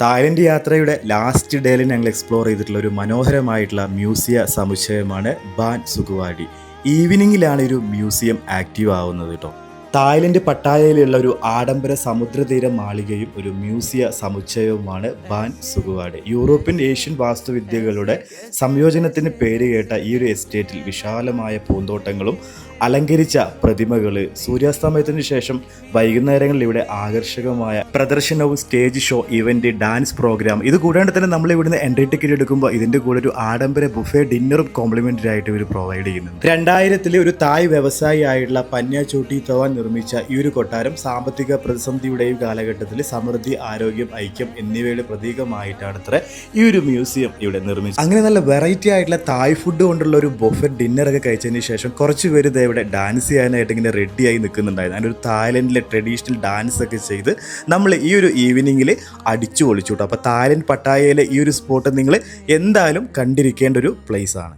Thailand യാത്രയുടെ last ഡേയിൽ ഞങ്ങൾ എക്സ്പ്ലോർ ചെയ്തിട്ടുള്ള ഒരു മനോഹരമായിട്ടുള്ള മ്യൂസിയ സമുച്ചയമാണ് ബാൻ സുഖുവാടി. ഈവനിങ്ങിലാണ് ഒരു മ്യൂസിയം ആക്റ്റീവ് ആവുന്നത് കേട്ടോ തായ്ലൻഡ് പട്ടായയിലുള്ള ഒരു ആഡംബര സമുദ്രതീര മാളികയും ഒരു മ്യൂസിയ സമുച്ചയവുമാണ് ബാൻ സുഗുവാഡ്. യൂറോപ്യൻ ഏഷ്യൻ വാസ്തുവിദ്യകളുടെ സംയോജനത്തിന് പേരുകേട്ട ഈ ഒരു എസ്റ്റേറ്റിൽ വിശാലമായ പൂന്തോട്ടങ്ങളും അലങ്കരിച്ച പ്രതിമകൾ സൂര്യാസ്തമയത്തിന് ശേഷം വൈകുന്നേരങ്ങളിൽ ഇവിടെ ആകർഷകമായ പ്രദർശനവും stage show event dance programme ഇത് കൂടാണ്ട് തന്നെ നമ്മൾ ഇവിടുന്ന് എൻട്രി ടിക്കറ്റ് എടുക്കുമ്പോൾ ഇതിന്റെ കൂടെ ഒരു ആഡംബര ബുഫേ ഡിന്നറും കോംപ്ലിമെന്ററി ആയിട്ട് ഇവർ പ്രൊവൈഡ് ചെയ്യുന്നുണ്ട്. രണ്ടായിരത്തിലെ ഒരു തായ് വ്യവസായി ആയിട്ടുള്ള പന്യ ചോട്ടി തവാൻ നിർമ്മിച്ച ഈ ഒരു കൊട്ടാരം സാമ്പത്തിക പ്രതിസന്ധിയുടെയും കാലഘട്ടത്തിൽ സമൃദ്ധി ആരോഗ്യം ഐക്യം എന്നിവയുടെ പ്രതീകമായിട്ടാണ് അത്ര ഈ ഒരു മ്യൂസിയം ഇവിടെ നിർമ്മിച്ചത്. അങ്ങനെ നല്ല വെറൈറ്റി ആയിട്ടുള്ള തായ് ഫുഡ് കൊണ്ടുള്ള ഒരു ബൊഫെ ഡിന്നർ ഒക്കെ കഴിച്ചതിന് ശേഷം കുറച്ച് പേര് ഇതേ ഇവിടെ ഡാൻസ് ചെയ്യാനായിട്ട് ഇങ്ങനെ റെഡിയായി നിൽക്കുന്നുണ്ടായിരുന്നു. അതിനൊരു തായ്ലൻഡിലെ ട്രഡീഷണൽ ഡാൻസ് ഒക്കെ ചെയ്ത് നമ്മൾ ഈ ഒരു ഈവനിങ്ങിൽ അടിച്ചു പൊളിച്ചു കേട്ടോ അപ്പോൾ തായ്ലൻഡ് പട്ടായയിലെ ഈ ഒരു സ്പോട്ട് നിങ്ങൾ എന്തായാലും കണ്ടിരിക്കേണ്ട ഒരു പ്ലേസ് ആണ്.